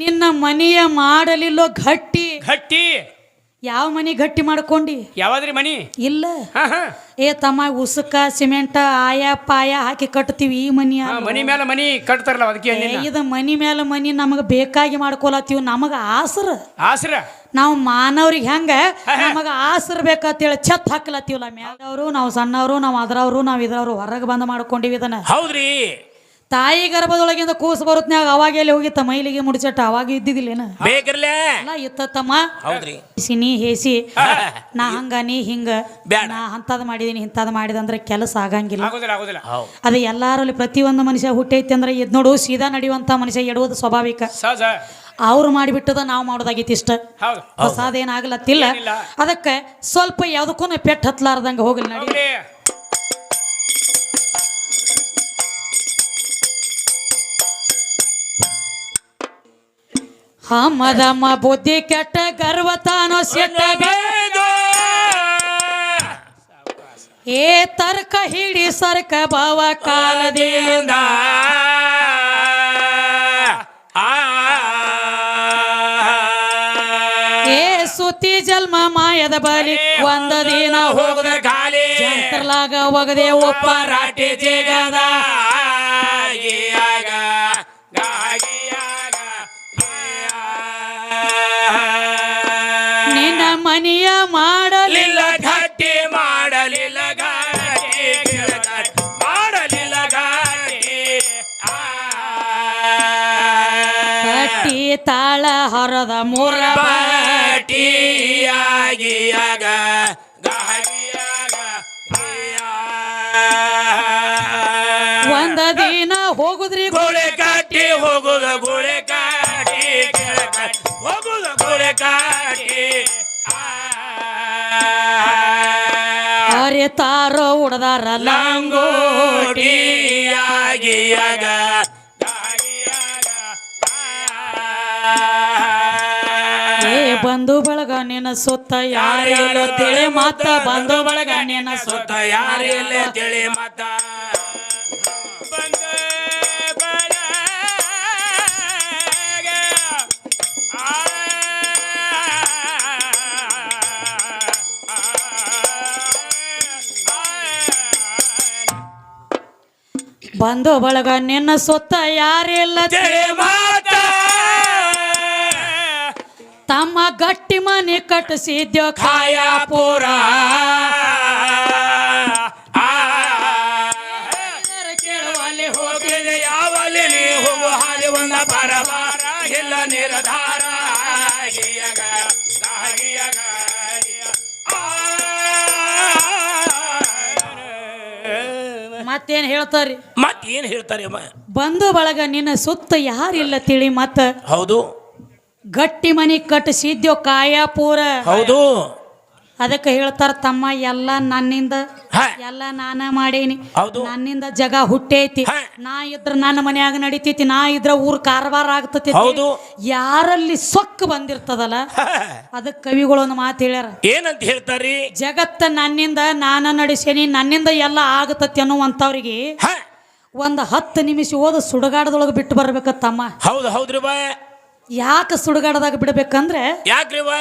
ನಿನ್ನ ಮನೆಯ ಮಾಡಲಿಲ್ಲೋ ಗಟ್ಟಿ. ಗಟ್ಟಿ. ಯಾವ ಮನೆ ಗಟ್ಟಿ ಮಾಡ್ಕೊಂಡಿ? ಯಾವಾದ್ರಿ ಮನಿ? ಇಲ್ಲ. ಹಾ ಹಾ. ಏ ತಮ್ಮ ಉಸುಕ ಸಿಮೆಂಟ್ ಆಯ ಪಾಯ ಹಾಕಿ ಕಟ್ತೀವಿ ಈ ಮನಿ. ಮನಿ ಮೇಲೆ ಮನಿ ಕಟ್ತಾರಲ್ಲ ಅದಕ್ಕೆ ಏ. ಇದು ಮನಿ ಮೇಲೆ ಮನಿ ನಮಗೆ ಬೇಕಾಗಿ ಮಾಡ್ಕೊಳತ್ತೀವಿ. ನಮಗೆ ಆಸರ. ಆಸ್ರ? ನಾವು ಮಾನವ್ರಿಗೆ ಹೆಂಗ ನಮಗ ಆಸರ ಬೇಕಂತೇಳಿ ಛತ್ ಹಾಕ್ಲತ್ತೀವಲ್ಲ ಮ್ಯಾಲವ್ರು ನಾವು ಸಣ್ಣವರು ನಾವು ಅದ್ರವ್ರು ನಾವು ಇದ್ರವ್ರು ಹೊರಗೆ ಬಂದ್ ಮಾಡ್ಕೊಂಡಿವಿ ಇದನ್ನ. ಹೌದ್ರಿ. ತಾಯಿ ಗರ್ಭದೊಳಗಿಂದ ಕೂಸು ಬರುತ್ನ್ಯಾಗ ಅವಾಗ ಎಲ್ಲಿ ಹೋಗಿತ್ತ? ಮೈಲಿಗೆ ಮುಡಿಚಟ್ಟ ಅವಾಗ ಇದ್ದಿದ್ದಿಲ್ಲೇನ ಏನ? ಇತ್ತ ಇತ್ತಮ್ಮ ಹೌದ್ರಿ. ಸಿನಿ ಹೇಸಿ. ನಾ ಹಂಗ ನೀ ಹಿಂಗ. ಬ್ಯಾಡ. ನಾ ಅಂತದ್ ಮಾಡಿದೀನಿ ಇಂಥದ್ ಮಾಡಿದ ಅಂದ್ರೆ ಕೆಲಸ ಆಗಂಗಿಲ್ಲ. ಆಗೋದಿಲ್ಲ ಆಗೋದಿಲ್ಲ. ಅದು ಎಲ್ಲಾರಲ್ಲಿ ಪ್ರತಿಯೊಂದು ಮನುಷ್ಯ ಹುಟ್ಟೈತಿ ಅಂದ್ರೆ ಇದ್ ನೋಡು ಸೀದಾ ನಡೆಯುವಂತ ಮನುಷ್ಯ ಎಡುವುದು ಸ್ವಾಭಾವಿಕ. ಸಹಜ. ಅವ್ರು ಮಾಡಿಬಿಟ್ಟದ ನಾವು ಮಾಡೋದಾಗೈತಿ ಇಷ್ಟ. ಹೌದು. ಹೊಸಾದೇನಾಗ್ಲತ್ತಿಲ್ಲ. ಅದಕ್ಕೆ ಸ್ವಲ್ಪ ಯಾವ್ದಕ್ಕೂ ಪೆಟ್ಟು ಹತ್ಲಾರ್ದಂಗ ಹೋಗ್ಲಿ ನಡಿ. ಹಮ್ಮದಮ್ಮ ಬುದ್ಧಿ ಕೆಟ್ಟ ಗರ್ವ ತಾನೋ ಸೆಟ್ಟ ಏ ತರ್ಕ ಹಿಡಿ ಸರ್ಕ ಭಾವ ಕಾಲದಿಂದ. ಏ ಸುತಿ ಜನ್ಮ ಮಾಯದ ಬಲಿ ಒಂದ ದಿನ ಹೋಗದ ಖಾಲಿ. ಜಂತ್ರಲಾಗ ಒಗದೆ ಒಪ್ಪ ರಾಟಿ ಜಗದ. ಮನೆಯ ಮಾಡಲಿಲ್ಲ ಗಟ್ಟಿ ಮಾಡಲಿಲ್ಲ ಮಾಡಲಿಲ್ಲ. ಕಟ್ಟಿ ತಾಳ ಹೊರದ ಮೂರ ಬಾಟಿಯಾಗಿಯಾಗ. ಒಂದ ದಿನ ಹೋಗುದ್ರಿ ಗೋಳೆ ಕಾಟಿ ಹೋಗುದ ಗೋಳೆ ಕಾಟಿ ಹೋಗುದ ಗೋಳೆ ಕಾಟಿ ಅರೆ ತಾರೋ ಉಡದಾರ ಲಂಗೋಟಿಯಾಗಿಯಾಗ ಏ ಬಂಧು ಬಳಗ ನಿನ್ನ ಸುತ್ತ ಯಾರಿಲ್ಲ ತಿಳಿ ಮಾತ ಬಂಧು ಬಳಗ ನಿನ್ನ ಸುತ್ತ ಸುತ್ತ ಯಾರಿಲ್ಲ ತಿಳಿ ಮತ ಬಂಧು ಬಳಗ ನಿನ್ನ ಸೊತ್ತ ಯಾರಿಲ್ಲ ತಮ್ಮ ಗಟ್ಟಿ ಮನೆ ಕಟ್ಟಿಸಿದ್ಯೋ ಖಾಯಾಪುರ. ಕೇಳುವಲ್ಲಿ ಹೋಗಿದೆ ಯಾವಲ್ಲಿ ನೀವು ಹಾಲಿ ಒಂದ ಬರಬಾರ ಇಲ್ಲ ನಿರ್ಧಾರ. ಮತ್ತೇನ್ ಹೇಳ್ತಾರಿ ಮತ್ ಏನ್ ಹೇಳ್ತಾರೆ ಅಮ್ಮ? ಬಂಧು ಬಳಗ ನಿನ್ನ ಸುತ್ತ ಯಾರಿಲ್ಲ ತಿಳಿ ಮತ್ತ? ಹೌದು. ಗಟ್ಟಿ ಮನಿ ಕಟ್ಟಿಸಿದ್ಯೋ ಕಾಯಾಪುರ. ಹೌದು. ಅದಕ್ಕೆ ಹೇಳ್ತಾರ ತಮ್ಮ ಎಲ್ಲ ನನ್ನಿಂದ ಎಲ್ಲ ನಾನ ಮಾಡೇನಿ. ನನ್ನಿಂದ ಜಗ ಹುಟ್ಟೈತಿ. ನಾ ಇದ್ರ ನನ್ನ ಮನ್ಯಾಗ ನಡಿತೈತಿ ನಾ ಇದ್ರ ಊರ್ ಕಾರವಾರ ಆಗ್ತತಿ. ಯಾರಲ್ಲಿ ಸೊಕ್ಕ ಬಂದಿರ್ತದಲ್ಲ ಅದಕ್ಕೆ ಕವಿಗಳು ಒಂದು ಮಾತು ಹೇಳ್ಯಾರ. ಏನಂತ ಹೇಳ್ತಾರಿ? ಜಗತ್ತ ನನ್ನಿಂದ ನಾನ ನಡೆಸೇನಿ ನನ್ನಿಂದ ಎಲ್ಲ ಆಗತತಿ ಅನ್ನುವಂಥವ್ರಿಗೆ ಒಂದು ಹತ್ತು ನಿಮಿಷ ಓದ ಸುಡುಗಾಡದೊಳಗೆ ಬಿಟ್ಟು ಬರ್ಬೇಕ ತಮ್ಮ ಹೌದು ಹೌದ್ರಿ ಬಾ ಯಾಕೆ ಸುಡುಗಾಡದಾಗ ಬಿಡ್ಬೇಕಂದ್ರೆ ಯಾಕ್ರಿ ಬಾ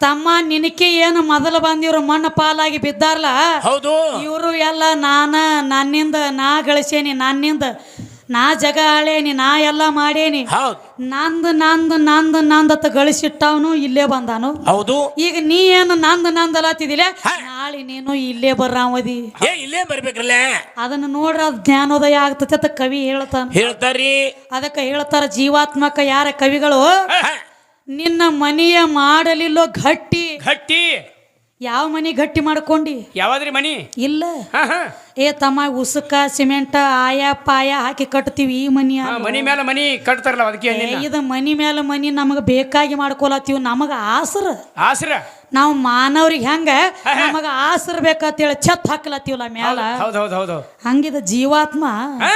ತಮ್ಮ ನಿನಕೆ ಏನು ಮೊದಲು ಬಂದಿವ್ರು ಮಣ್ಣ ಪಾಲಾಗಿ ಬಿದ್ದಾರಲ್ಲ ಹೌದು. ಇವರು ಎಲ್ಲ ನಾನ ನನ್ನಿಂದ ನಾ ಗಳಿಸೇನಿ ನನ್ನಿಂದ ನಾ ಜಗ ಆಳೇನಿ ನಾ ಎಲ್ಲ ಮಾಡೇನಿ. ಹೌದು. ನಂದು ನಂದು ನಂದು ನಂದತ್ತ ಗಳಿಸಿಟ್ಟವನು ಇಲ್ಲೇ ಬಂದಾನು. ಹೌದು. ಈಗ ನೀ ಏನು ನಂದು ನಂದಲತ್ತಿದಿಲ್ಲ ನಾಳೆ ನೀನು ಇಲ್ಲೇ ಬರ್ರಾವದಿ ಏ ಇಲ್ಲೇ ಬರ್ಬೇಕ್ರಲ್ಲ? ಅದನ್ನ ನೋಡ್ರ ಅದು ಜ್ಞಾನೋದಯ ಆಗ್ತತೆ ಅಂತ ಕವಿ ಹೇಳ್ತಾನ. ಹೇಳ್ತಾರ್ರಿ. ಅದಕ್ಕೆ ಹೇಳ್ತಾರ ಜೀವಾತ್ಮಕ ಯಾರ ಕವಿಗಳು? ನಿನ್ನ ಮನೆಯ ಮಾಡಲಿಲ್ಲೋ ಗಟ್ಟಿ. ಗಟ್ಟಿ. ಯಾವ ಮನೆ ಗಟ್ಟಿ ಮಾಡ್ಕೊಂಡಿ? ಯಾವಾದ್ರಿ ಮನಿ? ಇಲ್ಲ. ಹಾ ಹಾ. ಏ ತಮ್ಮ ಉಸುಕ ಸಿಮೆಂಟ್ ಆಯ ಪಾಯ ಹಾಕಿ ಕಟ್ತೀವಿ ಈ ಮನಿ. ಮನಿ ಮೇಲೆ ಮನಿ ಕಟ್ತಾರಲ್ಲ ಅದಕ್ಕೆ ಏ. ಇದು ಮನಿ ಮೇಲೆ ಮನಿ ನಮಗೆ ಬೇಕಾಗಿ ಮಾಡ್ಕೊಲತ್ತೀವಿ ನಮಗ ಆಸರ. ಆಸ್ರ? ನಾವು ಮಾನವ್ರಿಗೆ ಹೆಂಗ ನಮಗ ಆಸರ ಬೇಕಂತೇಳಿ ಛತ್ ಹಾಕ್ಲತ್ತೀವಲ್ಲ ಮ್ಯಾಲ? ಹೌದು ಹೌದು ಹೌದು. ಹಂಗಿದ ಜೀವಾತ್ಮ ಹಾ.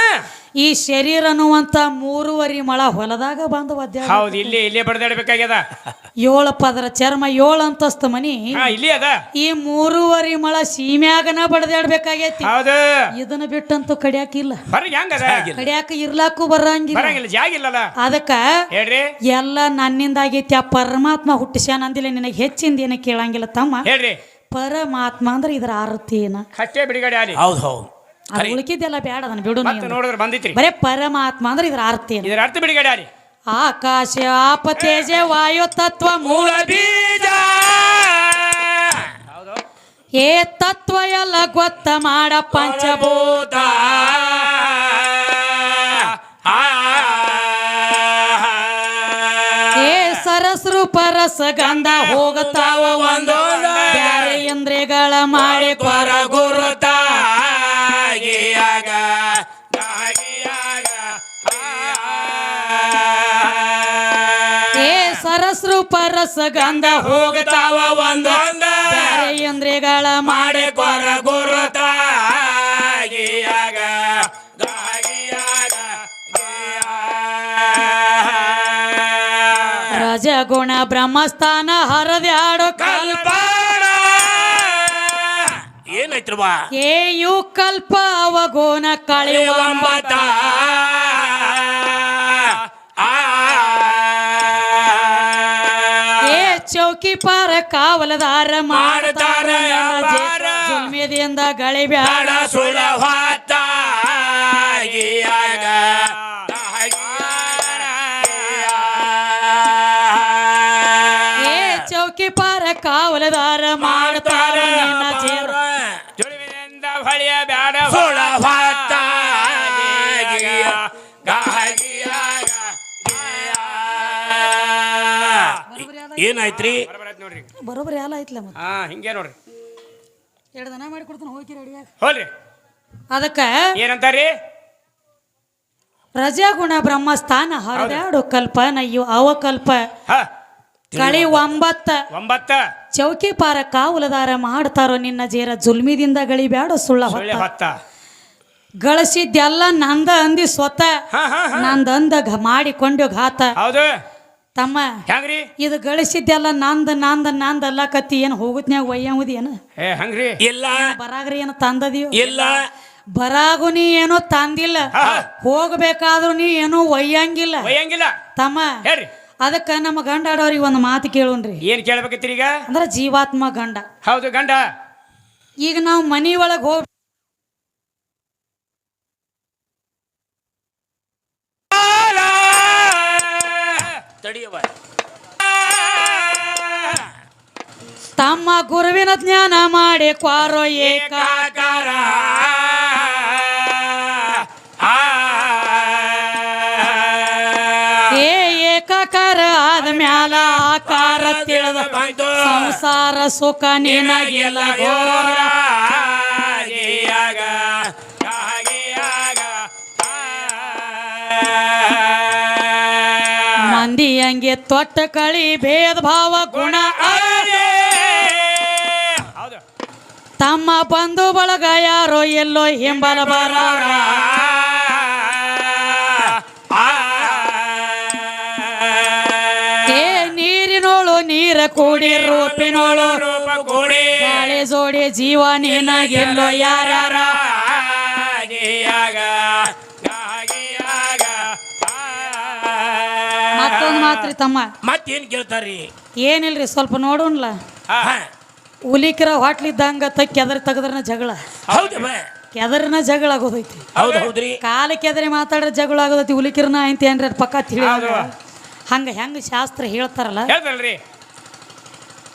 ಈ ಶರೀರ ಅನ್ನುವಂತ ಮೂರುವರಿ ಮಳ ಹೊಲದಾಗ ಬಂದು ಒದ್ದೆ ಹೌದು ಇಲ್ಲಿ ಇಲ್ಲೇ ಬಡ್ದಾಡ್ಬೇಕಾಗ್ಯದ. ಏಳು ಪದರ ಚರ್ಮ ಏಳು ಅಂತಸ್ತ ಮನಿ. ಹಾ ಇಲ್ಲಿ ಅದ. ಈ ಮೂರುವರಿ ಮಳ ಸೀಮ್ಯಾಗನ ಬಡದಾಡ್ಬೇಕಾಗೈತಿ. ಹೌದು. ಇದನ್ನ ಬಿಟ್ಟಂತೂ ಕಡಿಯಾಕ ಇಲ್ಲ ಹೆಂಗದ ಕಡಿಯಾಕ ಇರ್ಲಾಕು ಬರಂಗಿಲ್ಲ. ಬರಂಗಿಲ್ಲ ಅದಕ್ಕ ಹೇಳ್ರಿ. ಎಲ್ಲ ನನ್ನಿಂದ ಆಗೈತಿ ಆ ಪರಮಾತ್ಮ ಹುಟ್ಟಿಸ್ಯಾನ ಅಂದಿಲ್ಲ ನಿನಗೆ ಹೆಚ್ಚಿಂದ ಏನ ಕೇಳಂಗಿಲ್ಲ ತಮ್ಮ. ಹೇಳ್ರಿ. ಪರಮಾತ್ಮ ಅಂದ್ರೆ ಇದರ ಆರತಿ ಏನ? ಅಷ್ಟೇ ಬಿಡುಗಡೆ ಆಲಿ ಹೌದು ಹೌದು. ಅದು ಉಳ್ಕಿದ್ದೆಲ್ಲ ಬೇಡ ಅದನ್ನ ಬಿಡು ನೀ ಮತ್ತೆ ನೋಡಿದ್ರೆ ಬಂದಿತ್ರಿ ಬರೇ ಪರಮಾತ್ಮ ಅಂದ್ರೆ ಇದ್ರ ಅರ್ಥ ಏನು? ಇದರ ಅರ್ಥ ಬಿಡುಗಡೆ ಆಲಿ ಆಕಾಶ ಆಪ ತೇಜ ವಾಯು ತತ್ವ ಮೂಲ ಬೀಜ. ಏ ತತ್ವ ಎಲ್ಲ ಗೊತ್ತ ಮಾಡ ಪಂಚಭೂತ. ಏ ಸರಸ್ರು ಪರಸ ಗಂಧ ಹೋಗತಾವ ಪರಸ ಗಂಧ ಹೋಗತಾವ ಒಂದ. ಇಂದ್ರಿಯಗಳ ಮಾಡಿ ಕೊರ ಗುರುತಾಗಿಯಾಗ ರಜಗುಣ ಬ್ರಹ್ಮಸ್ಥಾನ ಹರದ್ಯಾಡೋ ಕಲ್ಪ. ಏನೈತ್ರಿ ಏಯು ಕಲ್ಪ ಅವಗೋನ ಕಳೆಯುವ ಒಂಬತ್ತ ಏ ಚೌಕಿ ಪಾರ ಕಾವಲದಾರ ಮಾಡ್ತಾರ. ಜುಲ್ಮಿದಿಂದ ಗಳಿ ಬ್ಯಾಡ. ಬ್ಯಾಡ ಸುಳ ಹೊತ್ತಾಗಿಯಾಗ ಏ ಚೌಕಿ ಪಾರ ಕಾವಲದಾರ ಮಾಡ್ತಾರ ಬ್ಯಾಡ. ಗಾಗಿಯಾಗ ಏನಾಯ್ತ್ರಿ? ಬರಬರತ್ ನೋಡ್ರಿ ಬರೋಬ್ಬರಿ ಎಲ್ಲ ಐತ್ಲ ಮತ್ತೆ? ಹಾ ಹಿಂಗೆ ನೋಡ್ರಿ. ಎರಡು ದನ ಮಾಡಿ ಕೊಡ್ತಾನೆ ಹೋಗಿ ರೆಡಿ ಹೋಲ್ರಿ ಅದಕ್ಕ ಏನಂತಾರಿ? ರಜಗುಣ ಬ್ರಹ್ಮಸ್ಥಾನ ಕಲ್ಪ ನಯ್ಯು ಅವಕಲ್ಪ ಹ. ಕಳಿ ಒಂಬತ್ತ. ಒಂಬತ್ತ. ಚೌಕಿ ಪಾರ ಕಾವುಲದಾರ ಮಾಡ್ತಾರೋ ನಿನ್ನ ಜೇರ ಜುಲ್ಮಿದಿಂದ ಗಳಿ ಬ್ಯಾಡ ಸುಳ್ಳ ಸುಳ್ಳೆ ಹೊತ್ತ. ಗಳಿಸಿದ್ದೆಲ್ಲ ನಂದ ಅಂದಿ ಸ್ವತ ನಂದಂದ ಘ- ಮಾಡಿಕೊಂಡು ಘಾತ. ಹೌದು. ತಮ್ಮ ಹೆಂಗ್ರಿ ಇದು ಗಳಿಸಿದ್ದೆಲ್ಲ ನಂದ ನಂದ ನಂದ ಎಲ್ಲ ಕತ್ತಿ ಏನು ಹೋಗುತ್ನ್ಯಾಗ ಒಯ್ಯಂಗುದಿ ಏನು? ಏ ಹಂಗ್ರಿ? ಇಲ್ಲ ಬರಾಗ್ರಿ ಏನು ತಂದದಿಯೋ? ಇಲ್ಲ ಬರಾಗು ನೀ ಏನೋ ತಂದಿಲ್ಲ. ಹೋಗ್ಬೇಕಾದ್ರು ನೀ ಏನೋ ಒಯ್ಯಂಗಿಲ್ಲ. ಒಯ್ಯಂಗಿಲ್ಲ. ತಮ್ಮ ಹೇಳ್ರಿ. ಅದಕ್ಕ ನಮ್ಮ ಗಂಡಾಡವ್ರಿಗೆ ಒಂದು ಮಾತು ಕೇಳೋಣ್ರಿ. ಏನ್ ಕೇಳ್ಬೇಕತ್ತೀರಿ ಈಗ? ಅಂದ್ರ ಜೀವಾತ್ಮ ಗಂಡ. ಹೌದು ಗಂಡ. ಈಗ ನಾವು ಮನಿ ಒಳಗೆ ಹೋಗ್ ತಡಿಯವ ತಮ್ಮ ಗುರುವಿನ ಜ್ಞಾನ ಮಾಡಿ ಕ್ವಾರೋ ಏಕ ಏಕಾಕಾರ. ಏ ಏಕಾಕಾರ ಆದ ಮ್ಯಾಲ ಆಕಾರ ತಿಳಿದ ಸಂಸಾರ ಸುಖ ನಿನಗಿಲ್ಲ ಘೋರ. ಹಂಗೆ ತೊಟ್ಟ ಕಳಿ ಭೇದ ಭಾವ ಗುಣ ತಮ್ಮ ಬಂಧು ಬಳಗ ಯಾರೋ ಎಲ್ಲೋ ಹಿಂಬಲ ಬರ ಏ ನೀರಿನೋಳು ನೀರ ಕೂಡಿ ರೂಪಿನೋಳು. ಗಾಳಿ ಜೋಡಿ ಜೀವ ನಿನಗೆಲ್ಲೋ ಯಾರ್ಯಾರ ಮಾತ್ರಿ ತಮ್ಮ. ಮತ್ತೇನ್ ಕೇಳ್ತಾರ ಏನಿಲ್ರಿ ಸ್ವಲ್ಪ ನೋಡೋನ್ಲ ಆ. ಹೋಟ್ಲ್ ಇದ್ದಂಗ ಹೊಟ್ಲಿದ್ದಂಗ ತ ಕೆದರ್ ತೆಗದ್ರನ ಜಗಳ. ಹೌದು ಬಾ. ಕೆದರ್ನ ಜಗಳ ಆಗೋದೈತಿ. ಹೌದು ಹೌದ್ರಿ. ಕಾಲ ಕೆದರಿ ಮಾತಾಡ್ರ ಜಗಳ ಆಗೋದೈತಿ ಹುಲಿಕಿರನ ಅಂತ ಏನ್ರಿ ಪಕ್ಕ ತಿಳಿ. ಹಂಗ ಹೆಂಗ ಶಾಸ್ತ್ರ ಹೇಳ್ತಾರಲ್ಲ? ಹೇಳ್ತಲ್ರಿ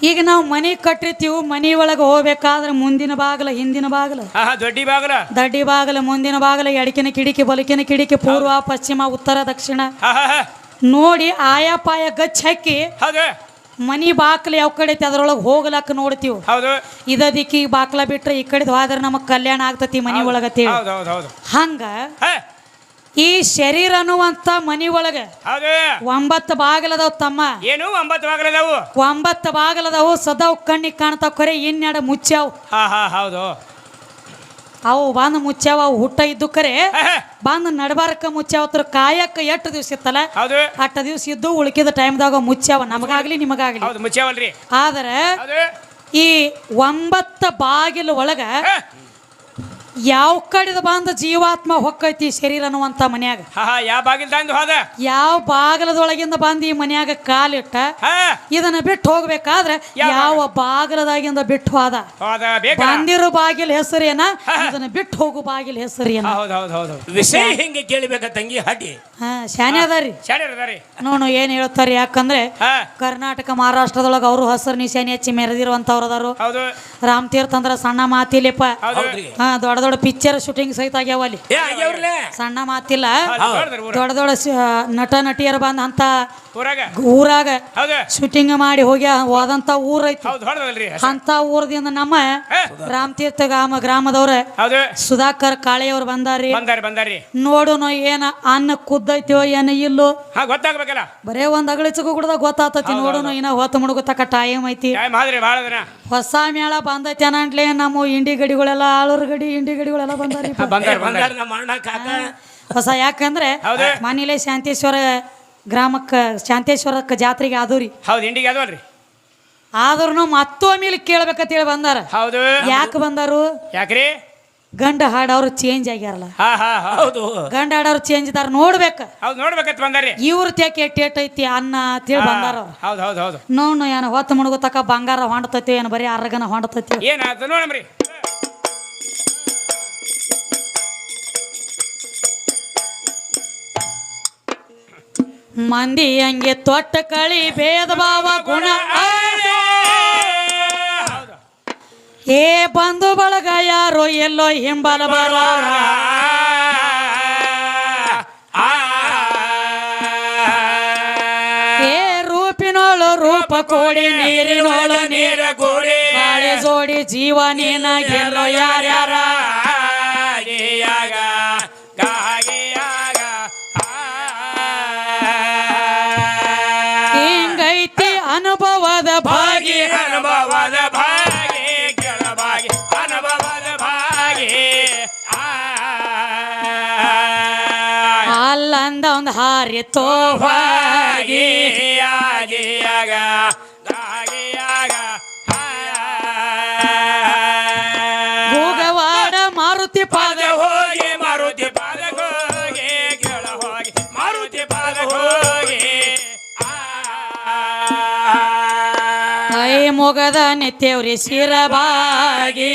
ಈಗ ನಾವು ಮನೆ ಕಟ್ಟಿರ್ತೀವಿ ಮನೆ ಒಳಗೆ ಹೋಗ್ಬೇಕಾದ್ರೆ ಮುಂದಿನ ಬಾಗಲ ಹಿಂದಿನ ಬಾಗಲ. ದೊಡ್ಡಿ ಬಾಗಲ. ದಡ್ಡಿ ಬಾಗಲ ಮುಂದಿನ ಬಾಗಲ ಎಡಕಿನ ಕಿಡಿಕಿ ಬಲಕಿನ ಕಿಡಿಕಿ ಪೂರ್ವ ಪಶ್ಚಿಮ ಉತ್ತರ ದಕ್ಷಿಣ. ನೋಡಿ ಆಯಾ ಪಾಯ ಗಚ್ಚ ಹಾಕಿ ಹೌದು. ಮನಿ ಬಾಕ್ಲ ಯಾವ ಕಡೆ ಐತಿ ಅದ್ರೊಳಗೆ ಹೋಗ್ಲಾಕ ನೋಡ್ತೀವಿ. ಹೌದು. ಇದ ದಿಕ್ಕಿ ಬಾಕ್ಲ ಬಿಟ್ರೆ ಈ ಕಡೆ ಹೋದ್ರೆ ನಮಗ್ ಕಲ್ಯಾಣ ಆಗ್ತತಿ ಮನಿ ಒಳಗತ್ತೇಳಿ ಹೌದು ಹೌದು ಹೌದು. ಹಂಗ ಹಾ. ಈ ಶರೀರ ಅನ್ನುವಂತ ಮನಿ ಒಳಗ ಹೌದು. ಒಂಬತ್ತು ಬಾಗಲದವ್ ತಮ್ಮ. ಏನು ಒಂಬತ್ತು ಬಾಗಲದವು? ಒಂಬತ್ತು ಬಾಗಲದವು ಸದಾವ್ ಕಣ್ಣಿಗೆ ಕಾಣ್ತಾವ್. ಖರೆ ಇನ್ನೆಡ ಮುಚ್ಚಾವ್ ಹಾ ಹಾ ಹೌದು. ಅವು ಬಂದು ಮುಚ್ಚಾವ ಅವು ಹುಟ್ಟ ಇದ್ದು ಕರೆ ಬಾನ ಬಂದು ನಡಬಾರಕ ಮುಚ್ಚಾವತ್ರ ಕಾಯಕ್ಕ ಎಷ್ಟು ದಿವ್ಸ ಇತ್ತಲ್ಲ? ಅಟ್ಟ ದಿವ್ಸ ಇದ್ದು ಉಳ್ಕಿದ ಟೈಮ್ದಾಗ ಮುಚ್ಚಾವ ನಮಗಾಗ್ಲಿ ನಿಮಗಾಗ್ಲಿ. ಮುಚ್ಚಾವಲ್ರಿ ಆದ್ರೆ ಈ ಒಂಬತ್ತ ಬಾಗಿಲು ಒಳಗ ಯಾವ ಕಡೆದ ಬಂದ ಜೀವಾತ್ಮ ಹೊಕ್ಕೈತಿ ಶರೀರ ಅನ್ನುವಂತ ಮನ್ಯಾಗ? ಹಾ ಹಾ ಯಾವ ಬಾಗಿಲ್ದಂದು ಹೋದ? ಯಾವ ಬಾಗಲದೊಳಗಿಂದ ಬಂದ ಈ ಮನ್ಯಾಗ ಕಾಲಿಟ್ಟ ಹಾ. ಇದನ್ನ ಬಿಟ್ಟು ಹೋಗ್ಬೇಕಾದ್ರೆ ಯಾವ ಯಾವ ಬಾಗಲದಾಗಿಂದ ಬಿಟ್ಟು ಹೋದ? ಬಂದಿರೋ ಬಾಗಿಲ ಹೆಸರೇನ? ಇದನ್ನ ಬಿಟ್ಟು ಹೋಗು ಬಾಗಿಲ ಹೆಸರೇನ? ಹೌದು ಹೌದು ಹೌದು ವಿಷಯ ಹಿಂಗೆ ಕೇಳಬೇಕ ತಂಗಿ? ಹಾಗೆ ಹಾ ಶಾನೆ ಅದಾರಿ. ಶಾಣ್ಯರ್ ಅದಾರಿ. ಏನ್ ಹೇಳ್ತಾರೆ ಯಾಕಂದ್ರೆ ಹಾ. ಕರ್ನಾಟಕ ಮಹಾರಾಷ್ಟ್ರದೊಳಗ ಅವರು ಹಸರು ನಿಶಾನೆ ಹಚ್ಚಿ ಮೆರೆದಿರುವಂತವ್ರು ಅದಾರು. ಹೌದು. ರಾಮ್ ತೀರ್ಥ ಅಂದ್ರ ಸಣ್ಣ ಮಾತಿಲಿಪ್ಪ. ಹೌದು. ಹೌದ್ರಿ ಹಾ ದೊಡ್ಡ ದೊಡ್ಡ ಪಿಕ್ಚರ್ ಶೂಟಿಂಗ್ ಸಹಿತ ಆಗ್ಯಾವ ಅಲ್ಲಿ. ಏ ಸಣ್ಣ ಮಾತಿಲ್ಲ. ದೊಡ್ಡ ದೊಡ್ಡ ನಟ ನಟಿಯರು ಬಂದ ಅಂತ ಊರಾಗ? ಊರಾಗ ಹೌದು. ಶೂಟಿಂಗ್ ಮಾಡಿ ಹೋಗಿ ಹೋದಂತ ಊರ್ ಐತಿ. ಹೌದು ಹೊಡೆದಲ್ರಿ ಅಂತ ಊರದಿಂದ ನಮ್ಮ ರಾಮತೀರ್ಥ ತೀರ್ಥ ಗ್ರಾಮ ಗ್ರಾಮದವ್ರ ಹೌದು. ಸುಧಾಕರ್ ಕಾಳೆಯವ್ರು ಬಂದಾರಿ ಬಂದಾರಿ ಬಂದಾರಿ ನೋಡುನು ಏನ ಅನ್ನ ಕುದ್ದೈತಿಯೋ ಏನ ಇಲ್ಲೋ. ಹಾ ಗೊತ್ತಾಗ್ಬೇಕಲ್ಲ. ಬರೇ ಒಂದ್ ಅಗಳಿಚಕು ಕುಡ್ದ ಗೊತ್ತಾತತಿ. ನೋಡುನು ಇನ್ನ ಹೊತ್ತು ಮುಡುಗತಕ್ಕ ಟೈಮ್ ಐತಿ. ಭಾಳ ದಿನ. ಹೊಸ ಮೇಳ ಬಂದೈತಿ ಅನ್ನಂಟ್ಲೆ ನಮ್ಮ ಇಂಡಿ ಗಡಿಗಳೆಲ್ಲ ಆಳೂರ್ ಗಡಿ ಇಂಡಿ ಗಡಿಗಳೆಲ್ಲ ಬಂದಾರಿ ಹಾ, ಬಂದಾರಿ ಬಂದಾರಿ. ಬಂಗಾರ ನಮ್ಮ ಅಣ್ಣ ಕಾಕ ಹೊಸ ಯಾಕಂದ್ರೆ ಹೌದು. ಮನೇಲೆ ಶಾಂತೇಶ್ವರ ಗ್ರಾಮಕ್ಕ ಶಾಂತೇಶ್ವರಕ್ಕೆ ಜಾತ್ರೆಗೆ ಆದೂರಿ. ಹೌದು ಇಂಡಿಗೆ ಆದ್ರೂ ಮತ್ತೊಮ್ಮೆ ಇಲ್ಲಿ ಕೇಳ್ಬೇಕಂತೇಳಿ ಬಂದಾರ. ಹೌದು. ಯಾಕೆ ಬಂದಾರು? ಯಾಕ್ರಿ? ಗಂಡ ಹಾಡವ್ರು ಚೇಂಜ್ ಆಗ್ಯಾರಲ್ಲ. ಹಾ ಹಾ ಹಾ ಹೌದು. ಗಂಡ ಹಾಡವ್ರು ಚೇಂಜ್ ಇದಾರ ನೋಡ್ಬೇಕು. ಹೌದು ನೋಡ್ಬೇಕತ್ ಬಂದಾರಿ ಇವ್ರ ತ್ಯಾಕೆ ಟೇಟ್ ಐತಿ ಅನ್ನ ತಿಳಿ ಬಂದಾರ ನೋಡ್ ಹೌದು ಹೌದು ಹೌದು. ನೋಡು ಏನು ಹೊತ್ತು ಮುಣಗೋತಕ ಬಂಗಾರ ಹೊಂಡತೈತಿ ಏನು ಬರೀ ಅರ್ಗನ ಹೊಂಡತೈತಿ. ಏನಾಯ್ತು ನೋಡಮ್ರಿ. ಮಂದಿ ಹಂಗೆ ತೊಟ್ಟ ಕಳಿ ಭೇದ ಭಾವ ಗುಣ. ಏ ಬಂದು ಬಳಗ ಯಾರೋ ಎಲ್ಲೋ ಹಿಂಬಲ ಬರ ಏ ರೂಪಿನೋಳು ರೂಪ ಕೋಡಿ, ನೀರಿನೋಳು ನೀರ ಕೋಡಿ. ಜೋಡಿ ಜೀವ ನೀನಾಗೆಲ್ಲೋ ಯಾರ್ಯಾರ. ಅಲ್ಲಂದ ಒಂದು ಆಗಿಯಾಗ ಗಾಗಿಯಾಗ ಭೋಗವಾಡ ಮಾರುತಿ ಪಾದ ಹೋಗಿ ಮಾರುತಿ ಪಾದ ಹೋಗಿ ಕೆಳ ಹೋಗಿ ಮಾರುತಿ ಪಾದ ಹೋಗಿ. ಐ ಮೊಗದ ನೆತ್ತೇವ್ರಿ ಶಿರಬಾಗಿ.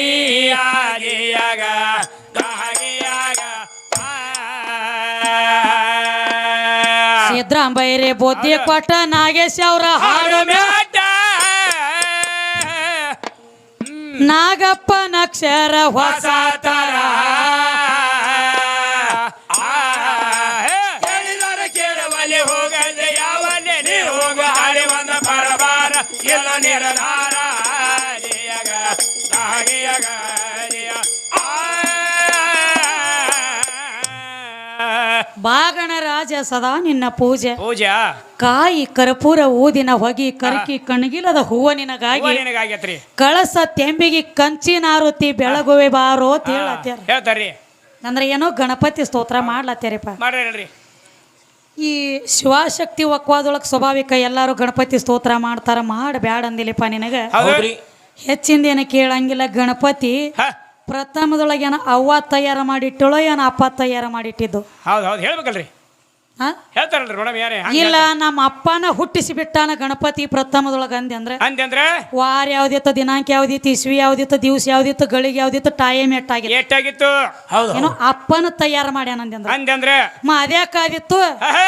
ಸಿದ್ರಾಂಬೈರಿ ಬುದ್ಧಿ ಕೊಟ್ಟ ನಾಗೇಶ್ ಅವರ ಹಾಡು ಹಾಡು ಮ್ಯಾಟ ನಾಗಪ್ಪನಕ್ಷರ ಹೊಸ ತರ. ಬಾಗಣ ರಾಜ ಸದಾ ನಿನ್ನ ಪೂಜೆ. ಪೂಜಾ? ಕಾಯಿ ಕರ್ಪೂರ ಊದಿನ ಹೊಗಿ ಕರಕಿ ಕಣಗಿಲದ ಹೂವ ನಿನಗಾಗಿ. ನಿನಗಾಗೈತ್ರಿ ಕಳಸ ತೆಂಬಿಗೆ ಕಂಚಿನಾರುತಿ ಬೆಳಗುವೆ ಬಾರೋ ಅಂತ ಹೇಳತ್ಯಾರ. ಹೇಳ್ತಾರ್ರಿ. ಅಂದ್ರೆ ಏನೋ ಗಣಪತಿ ಸ್ತೋತ್ರ ಮಾಡ್ರಿ ಹೇಳ್ರಿ. ಈ ಶಿವಶಕ್ತಿ ಒಕ್ವಾದೊಳಗೆ ಸ್ವಾಭಾವಿಕ ಎಲ್ಲರೂ ಗಣಪತಿ ಸ್ತೋತ್ರ ಮಾಡ್ತಾರ ಮಾಡ ಬ್ಯಾಡ ಅಂದಿಲ್ಲಪ್ಪ ನಿನಗ. ಹೌದ್ರಿ. ಹೆಚ್ಚಿಂದ ಏನ ಕೇಳಂಗಿಲ್ಲ ಗಣಪತಿ ಹ. ಪ್ರಥಮದೊಳಗೆ ಏನ ಅವ್ವ ತಯಾರು ಮಾಡಿಟ್ಟಳು ಏನ ಅಪ್ಪ ತಯಾರು ಮಾಡಿಟ್ಟಿದ್ದು ಹೌದು ಹೌದು ಹೇಳ್ಬೇಕಲ್ರಿ. ಹಾ? ಹೇಳ್ತಾರಲ್ರಿ ಮೇಡಮ್ ಯಾರೇ ಇಲ್ಲ ನಮ್ಮ ಅಪ್ಪನ ಹುಟ್ಟಿಸಿ ಬಿಟ್ಟಾನ ಗಣಪತಿ ಪ್ರಥಮದೊಳಗೆ ಅಂದೆ ಅಂದ್ರೆ? ಅಂದ್ರೆ? ವಾರ ಯಾವ್ದಿತ್ತು ದಿನಾಂಕ ಯಾವ್ದಿತ್ತು ಇಸ್ವಿ ಯಾವ್ದಿತ್ತು ದಿವಸ ಯಾವ್ದಿತ್ತು ಗಳಿಗೆ ಯಾವ್ದಿತ್ತು ಟೈಮ್ ಎಟ್ಟಾಗಿತ್ತು ಎಷ್ಟಾಗಿತ್ತು? ಹೌದು ಏನೋ ಅಪ್ಪನ ತಯಾರು ಮಾಡ್ಯಾನ ಅಂದೆ ಅಂದ್ರೆ? ಮ ಅದ್ಯಾಕಾದಿತ್ತು ಆಹಾ,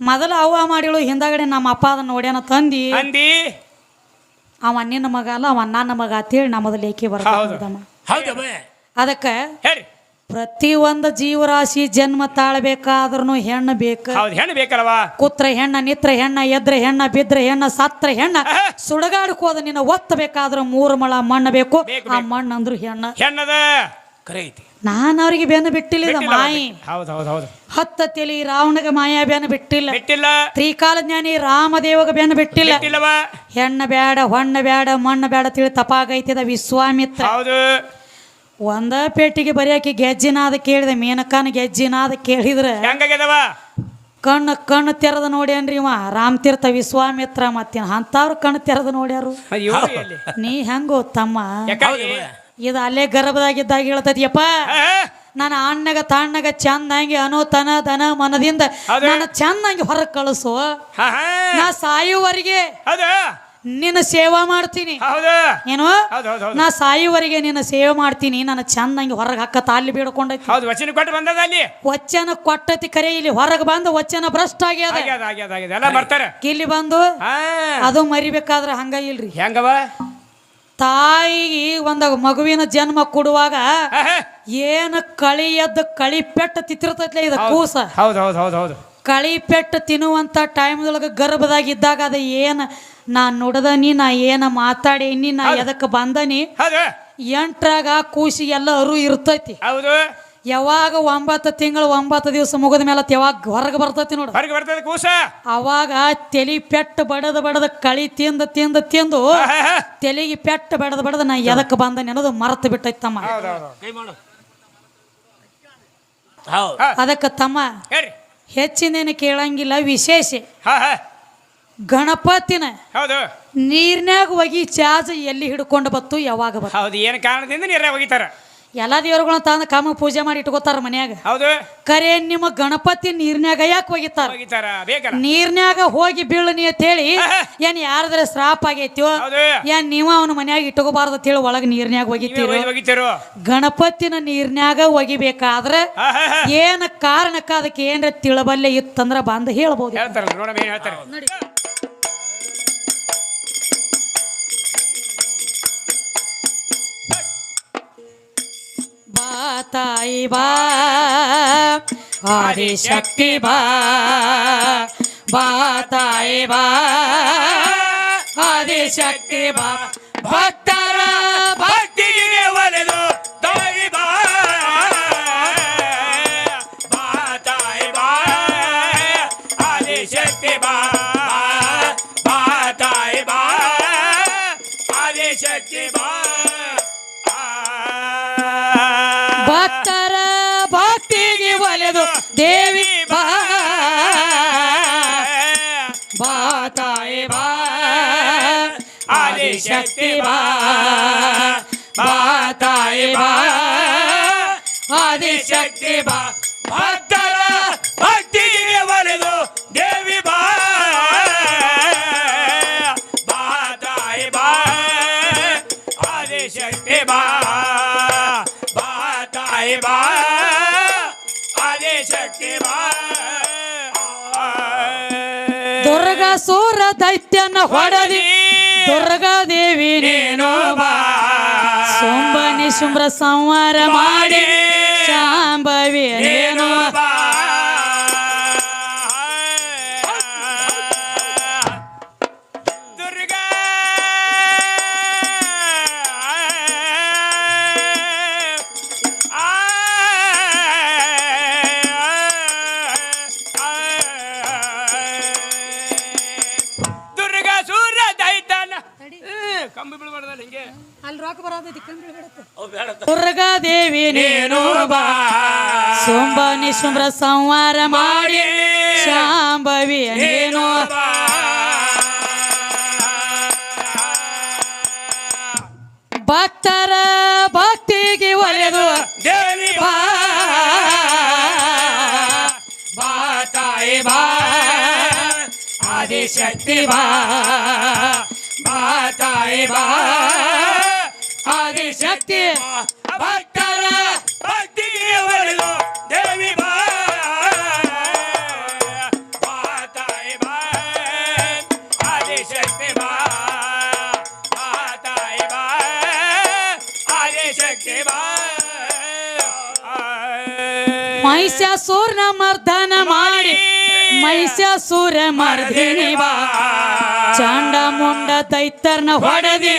ಮೊದಲು ಅವ್ವ ಮಾಡಿಳು ಹಿಂದಗಡೆ ನಮ್ಮ ಅಪ್ಪ ಅದನ್ನ ನೋಡ್ಯಾನ ತಂದಿ. ಅಂದಿ ಅವ ನಿನ್ನ ಮಗ ಅಲ್ಲ ಅವ ನನ್ನ ಮಗ ಅಂತೇಳಿ ನಮ್ಮದು ಲೇಖಿ ಹೌದು. ಬರ್ದಮ್ಮ ಹೌದಮ್ಮ ಅದಕ್ಕೆ ಹೇಳಿ. ಪ್ರತಿ ಒಂದು ಜೀವರಾಶಿ ಜನ್ಮ ತಾಳ್ಬೇಕಾದ್ರೂ ಹೆಣ್ಣು ಬೇಕು. ಹೌದು ಹೆಣ್ಣು ಬೇಕಲ್ವಾ? ಕುತ್ರ ಹೆಣ್ಣ ನಿತ್ರ ಹೆಣ್ಣ ಎದ್ರ ಹೆಣ್ಣ ಬಿದ್ರ ಹೆಣ್ಣ ಸತ್ರ ಹೆಣ್ಣ. ಸುಡಗಾಡ್ಕೋದ ನಿನ್ನ ಒತ್ತಬೇಕಾದ್ರ ಮೂರು ಮಳ ಮಣ್ಣು ಬೇಕು. ಆ ಮಣ್ಣ ಮಣ್ಣು ಅಂದ್ರು ಹೆಣ್ಣ. ಹೆಣ್ಣದ. ಕರೆ ಐತಿ. ನಾನು ಅವರಿಗೆ ಬೆನ್ನು ಬಿಟ್ಟಿಲ್ಲ ಮಾಯಿ. ಹೌದು ಹೌದು ಹೌದು. ರಾವಣಗ ಮಾಯ ಬೆನ್ನು ಬಿಟ್ಟಿಲ್ಲ. ಬಿಟ್ಟಿಲ್ಲ. ತ್ರಿಕಾಲ ಜ್ಞಾನಿ ರಾಮದೇವಗ ಬೆನ್ನು ಬಿಟ್ಟಿಲ್ಲ. ಬಿಟ್ಟಿಲ್ಲವ. ಹೆಣ್ಣ ಬೇಡ ಹೊಣ್ಣ ಬೇಡ ಮಣ್ಣ ಬೇಡ ತಿಳಿ ತಪಾಗೈತಿದ ವಿಶ್ವಾಮಿತ್ರ. ಹೌದು. ಒಂದ ಪೇಟಿಗೆ ಬರೆಯಾಕಿ ಗೆಜ್ಜಿನಾದ ಕೇಳಿದ ಮೇನಕಾನ ಗೆಜ್ಜಿನಾದ ಕೇಳಿದ್ರ. ಹೆಂಗಾಗ್ಯದವ? ಕಣ್ಣು ಕಣ್ಣು ತೆರೆದ ನೋಡ್ಯಾನ್ರಿ ಇವ. ರಾಮತೀರ್ಥ ವಿಶ್ವಾಮಿತ್ರ ಮತ್ತೇನು ಅಂಥವ್ರು ಕಣ್ಣು ತೆರೆದ ನೋಡ್ಯಾರು. ಎಲ್ಲಿ? ನೀ ಹೆಂಗೋ ತಮ್ಮ? ಯಾಕಾಗಿ? ಇದು ಅಲ್ಲೇ ಗರ್ಭದಾಗಿದ್ದಾಗ ಹೇಳ್ತೈತಿಯಪ್ಪ ನಾನು ಅಣ್ಣಗ ತಾಣ್ಣಗ ಚಂದಂಗಿ ಅನೋ ತನ ದನ ಮನದಿಂದ ನಾನು ಚಂದಂಗಿ ಹೊರಗೆ ಕಳಿಸು. ನಾ ಸಾಯುವರಿಗೆ ನಿನ್ನ ಸೇವಾ ಮಾಡ್ತೀನಿ. ಏನು? ನಾ ಸಾಯುವರಿಗೆ ನಿನ್ನ ಸೇವೆ ಮಾಡ್ತೀನಿ. ನನ್ನ ಚಂದಂಗೆ ಹೊರಗೆ ಹಾಕತ್ತ ಅಲ್ಲಿ ಬೀಡ್ಕೊಂಡೈತಿ ವಚನ ಕೊಟ್ಟು ಬಂದದ ಅಲ್ಲಿ? ವಚನ ಕೊಟ್ಟತಿ ಕರೆ ಇಲ್ಲಿ ಹೊರಗೆ ಬಂದು ವಚನ ಭ್ರಷ್ಟ ಆಗ್ಯದ. ಇಲ್ಲಿ ಬಂದು ಅದು ಮರಿಬೇಕಾದ್ರೆ ಹಂಗ ಇಲ್ರಿ. ಹೆಂಗವ? ತಾಯಿಗೆ ಒಂದ ಮಗುವಿನ ಜನ್ಮ ಕೊಡುವಾಗ. ಏನು ಕಳಿ ಎದ್ದು ಕಳಿ ಪೆಟ್ಟ ತಿತ್ತಿರ್ತೈತ್ಲೆ ಇದು ಕೂಸ? ಹೌದು ಹೌದು ಹೌದು ಹೌದು. ಕಳಿ ಪೆಟ್ಟು ತಿನ್ನುವಂಥ ಟೈಮ್ದೊಳಗೆ ಗರ್ಭದಾಗ ಇದ್ದಾಗ ಅದು ಏನು? ನಾ ನುಡದನಿ ನಾ ಏನು ಮಾತಾಡೀನಿ ನಾ ಎದಕ್ಕೆ ಬಂದನಿ? ಎಂಟ್ರಾಗ ಕೂಸಿ ಎಲ್ಲ ಅರು ಇರ್ತೈತಿ. ಹೌದು. ಯಾವಾಗ ಒಂಬತ್ತು ತಿಂಗಳು ಒಂಬತ್ತು ದಿವಸ ಮುಗಿದ ಮೇಲೆ ಯಾವಾಗ ಹೊರಗೆ ಬರ್ತೈತಿ ನೋಡು. ಹೊರಗೆ ಬರ್ತದೆ ಕೂಸ. ಅವಾಗ ತಲೆ ಪೆಟ್ಟು ಬಡದ ಬಡದ ಕಳಿ ತಿಂದು ತಿಂದು ತಿಂದು. ತಲೆಗೆ ಪೆಟ್ಟು ಬಡದ ಬಡದ ನಾ ಎದಕ್ಕೆ ಬಂದ ನೆನದು ಮರ್ತು ಬಿಟ್ಟೈತಿ ತಮ್ಮ. ಹೌದು ಹೌದು. ಕೈ ಮಾಡು. ಹೌದು. ಅದಕ್ಕೆ ತಮ್ಮ ಹೆಚ್ಚಿನ ಹೆಚ್ಚಿನೇನು ಕೇಳಂಗಿಲ್ಲ ವಿಶೇಷ. ಗಣಪತಿನ ನೀರ್ನಾಗ ನೀರ್ನ್ಯಾಗ ಒಗಿ ಚಾರ್ಜ್ ಎಲ್ಲಿ ಹಿಡ್ಕೊಂಡು ಬತ್ತು ಯಾವಾಗ ಬತ್ತು? ಹೌದು ಏನು ಕಾರಣದಿಂದ ನೀರಾಗ ಒಗಿತಾರ? ಎಲ್ಲ ದೇವರುಗಳನ್ನ ತಂದು ಕಾಮ ಪೂಜೆ ಮಾಡಿ ಇಟ್ಕೋತಾರ ಮನ್ಯಾಗ. ಹೌದು. ಕರೆ ನಿಮ್ಮ ಗಣಪತಿ ನೀರ್ನ್ಯಾಗ ಯಾಕೆ ಹೋಗಿತ್ತಾರ? ಬೇಕಲ್ಲ ನೀರ್ನ್ಯಾಗ ಹೋಗಿ ಬೀಳನಿ ಅಂತ ಹೇಳಿ ಏನ್ ಯಾರದ್ರ ಶ್ರಾಪ್ ಆಗೈತ್ಯೋ ಏನ್ ನೀವ ಅವನ ಮನ್ಯಾಗ ಇಟ್ಕೋಬಾರ್ದು ಅಂತ ಹೇಳಿ ಒಳಗ ನೀರ್ನ್ಯಾಗ ಹೋಗಿತ್ತೀರೋ. ಗಣಪತಿನ ನೀರ್ನ್ಯಾಗ ಒಗಿಬೇಕಾದ್ರೆ ಏನ ಕಾರಣಕ್ಕ ಅದಕ್ಕೆ ಏನ್ರ ತಿಳಬಲ್ಲೆ ಇತ್ತಂದ್ರ ಬಂದು ಹೇಳ್ಬೋದು. ಹೇಳ್ತಾರ ನೋಡಮ್ಮ ಹೇಳ್ತಾರೆ. ನೋಡಿ. ತಾಯಿ ಬಾ ಆದಿಶಕ್ತಿ ಬಾ ಬಾ ತಾಯಿ ಬಾ ಆದಿಶಕ್ತಿ ಬಾ. ಭಕ್ತರ ಬಾ ಬಾ ತಾಯಿ ಬಾ, ಆದಿಶಕ್ತಿ ಬಾ. ಭಕ್ತರ ದೇವಿ ಬಾ. ಬಾ ತಾಯಿ ಬಾ, ಆದಿಶಕ್ತಿ ಬಾ. ಬಾ ತಾಯಿ ಬಾ, ಆದಿಶಕ್ತಿ ಬಾ. ದೈತ್ಯನ ಹೊಡದಿ. ದುರ್ಗಾ ದೇವಿ ನೀನು ಬಾ. ಸೋಂಬ ನಿಶುಂಬ್ರ ಸಂಹಾರ ಮಾಡಿ ಶಾಂಭವಿ ಹಿಂಗೆ ದುರ್ಗಾ ದೇವಿ ನೀನು ಬಾ. ಸೋಂಬ ನಿಶುಂಬ್ರ ಸಂವಾರ ಮಾಡಿ. ಶಾಂಭವಿ ನೀನು ಬಾ. ಭಕ್ತರ ಭಕ್ತಿಗೆ ಒಲೆದು ದೇವಿ ಬಾ ಬಾ. ಬಾ ತಾಯಿ ಬಾ. ಆದಿಶಕ್ತಿ ಬಾ. ಬಾ ತಾಯಿ ಬಾ. ಆದಿಶಕ್ತಿ ಬಾ ಭಕ್ತರ ಭಕ್ತಿಗೆ ಒಲಿದು ದೇವಿ ಬಾ. ತಾಯಿ ಬಾ. ಆದಿಶಕ್ತಿ ಬಾ. ತಾಯಿ ಬಾ. ಆದಿಶಕ್ತಿ ಬಾ. ಮಹಿಷಾಸುರನ ಮರ್ದನ ಮಾಡಿ ಮಹಿಷಾಸುರ ಮರ್ದಿನಿ ಬಾ. ಚಾಂಡ ಮುಂಡ ತೈತರ್ನ ಹೊಡೆದಿ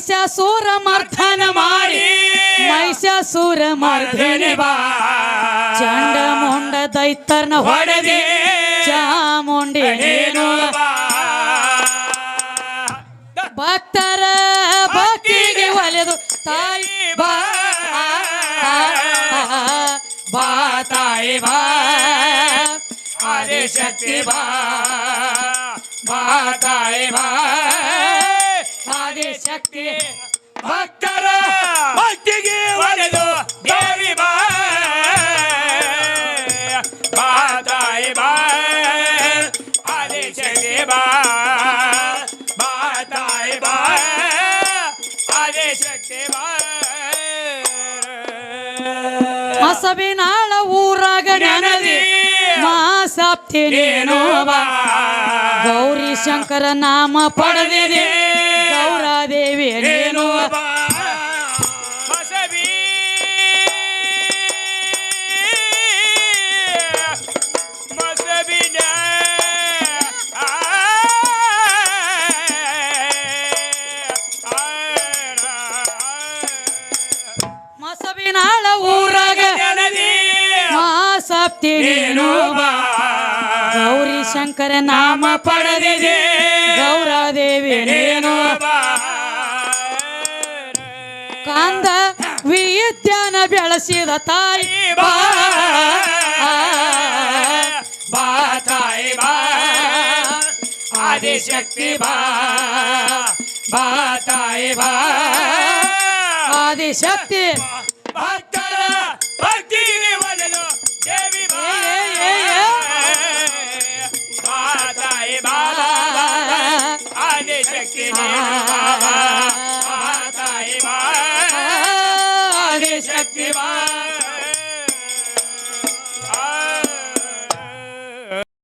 ಮಹಿಷಾಸುರ ಮರ್ಧನ ಮಾಡಿ. ಮಹಿಷಾಸುರ ಮರ್ಧನೆ ಬಾ. ಚಂಡ ಮುಂಡ ದೈತರ್ನ ಹೊಡೆದಿ. ಚಾಮುಂಡಿ ಭಕ್ತರ ಭಕ್ತಿಗೆ ಒಲೆದು. ತಾಯಿ ಬಾ. ಬಾ ತಾಯಿ ಬಾ. ಆದಿಶಕ್ತಿ ಬಾ. ಬಾ ತಾಯಿ ಬಾ. ಆದಿಶಕ್ತಿ ಭಕ್ತರ ಭಕ್ತಿಗೆ ಒಡೆದು ದೇವಿ ಬಾ. ಬಾ ತಾಯಿ ಬಾ. ಆದಿಶಕ್ತಿ ಬಾ. ಬಾ ತಾಯಿ ಬಾ. ಆದಿಶಕ್ತಿ ಬಾ. ಮಸಬಿನಾಳ ಊರಾಗ ನೆನದಿ ಮಾಸಪ್ತಿ ನೀನು ಬಾ. ಗೌರಿ ಶಂಕರ ನಾಮ ಪಡೆದಿದೆ. ಗೌರಾದೇವಿ ನೀನು. ಬಸವಿ ಮಸಬಿನ ಮಸಬಿನಾಳ ಊರಾಗ ಮಾಸಪ್ತಿ ನೀನು ಗೌರಿ ಶಂಕರ ನಾಮ ಪಡೆದಿದೆ. ಗೌರಾದೇವಿ ನೀನು ವಿದ್ಯಾನ ಬೆಳಸಿದ ತಾಯಿ. ಬಾ. ಬಾ ತಾಯಿ ಬಾ. ಆದಿಶಕ್ತಿ ಬಾ. ಬಾ ತಾಯಿ ಬಾ. ಆದಿಶಕ್ತಿ ಭಕ್ತರ ಭಕ್ತಿ ಬಾ. ತಾಯಿ ಬಾ. ಆದಿಶಕ್ತಿ ಬಾ.